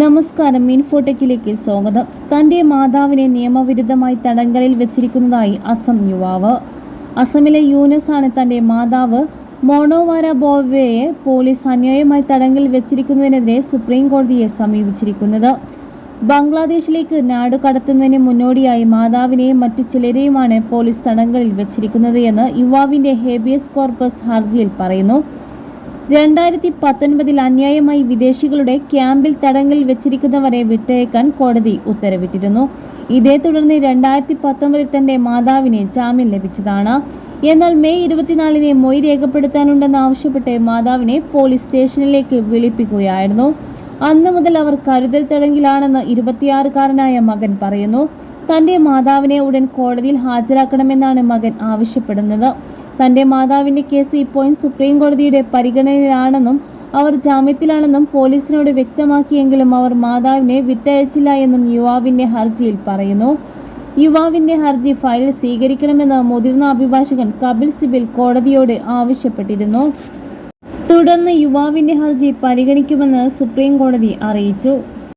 നമസ്കാരം മീൻഫോട്ടയ്ക്കിലേക്ക് സ്വാഗതം. തന്റെ മാതാവിനെ നിയമവിരുദ്ധമായി തടങ്കലിൽ വെച്ചിരിക്കുന്നതായി അസം യുവാവ്. അസമിലെ യൂനസ് ആണ് തന്റെ മാതാവ്. മോണോവാര ബോവയെ പോലീസ് അന്യായമായി തടങ്കലിൽ വെച്ചിരിക്കുന്നതിനെതിരെ സുപ്രീം കോടതിയെ സമീപിച്ചിരിക്കുന്നത്. ബംഗ്ലാദേശിലേക്ക് നാടു കടത്തുന്നതിന് മുന്നോടിയായി മാതാവിനെയും മറ്റു ചിലരെയുമാണ് പോലീസ് തടങ്കലിൽ വെച്ചിരിക്കുന്നത് എന്ന് യുവാവിന്റെ ഹേബിയസ് കോർപ്പസ് ഹർജിയിൽ പറയുന്നു. രണ്ടായിരത്തി പത്തൊൻപതിൽ അന്യായമായി വിദേശികളുടെ ക്യാമ്പിൽ തടങ്കൽ വെച്ചിരിക്കുന്നവരെ വിട്ടയക്കാൻ കോടതി ഉത്തരവിട്ടിരുന്നു. ഇതേ തുടർന്ന് രണ്ടായിരത്തി പത്തൊമ്പതിൽ തന്റെ മാതാവിന് ജാമ്യം ലഭിച്ചതാണ്. എന്നാൽ മെയ് ഇരുപത്തിനാലിന് മൊയ് രേഖപ്പെടുത്താനുണ്ടെന്ന് ആവശ്യപ്പെട്ട് മാതാവിനെ പോലീസ് സ്റ്റേഷനിലേക്ക് വിളിപ്പിക്കുകയായിരുന്നു. അന്ന് മുതൽ അവർ കരുതൽ തടങ്കിലാണെന്ന് ഇരുപത്തിയാറുകാരനായ മകൻ പറയുന്നു. തന്റെ മാതാവിനെ ഉടൻ കോടതിയിൽ ഹാജരാക്കണമെന്നാണ് മകൻ ആവശ്യപ്പെടുന്നത്. തന്റെ മാതാവിന്റെ കേസ് ഇപ്പോഴും സുപ്രീം കോടതിയുടെ പരിഗണനയിലാണെന്നും അവർ ജാമ്യത്തിലാണെന്നും പോലീസിനോട് വ്യക്തമാക്കിയെങ്കിലും അവർ മാതാവിനെ വിട്ടയച്ചില്ല എന്നും യുവാവിന്റെ ഹർജിയിൽ പറയുന്നു. യുവാവിന്റെ ഹർജി ഫയൽ സ്വീകരിക്കണമെന്ന് മുതിർന്ന അഭിഭാഷകൻ കപിൽ സിബിൽ കോടതിയോട് ആവശ്യപ്പെട്ടിരുന്നു. തുടർന്ന് യുവാവിന്റെ ഹർജി പരിഗണിക്കുമെന്ന് സുപ്രീം കോടതി അറിയിച്ചു.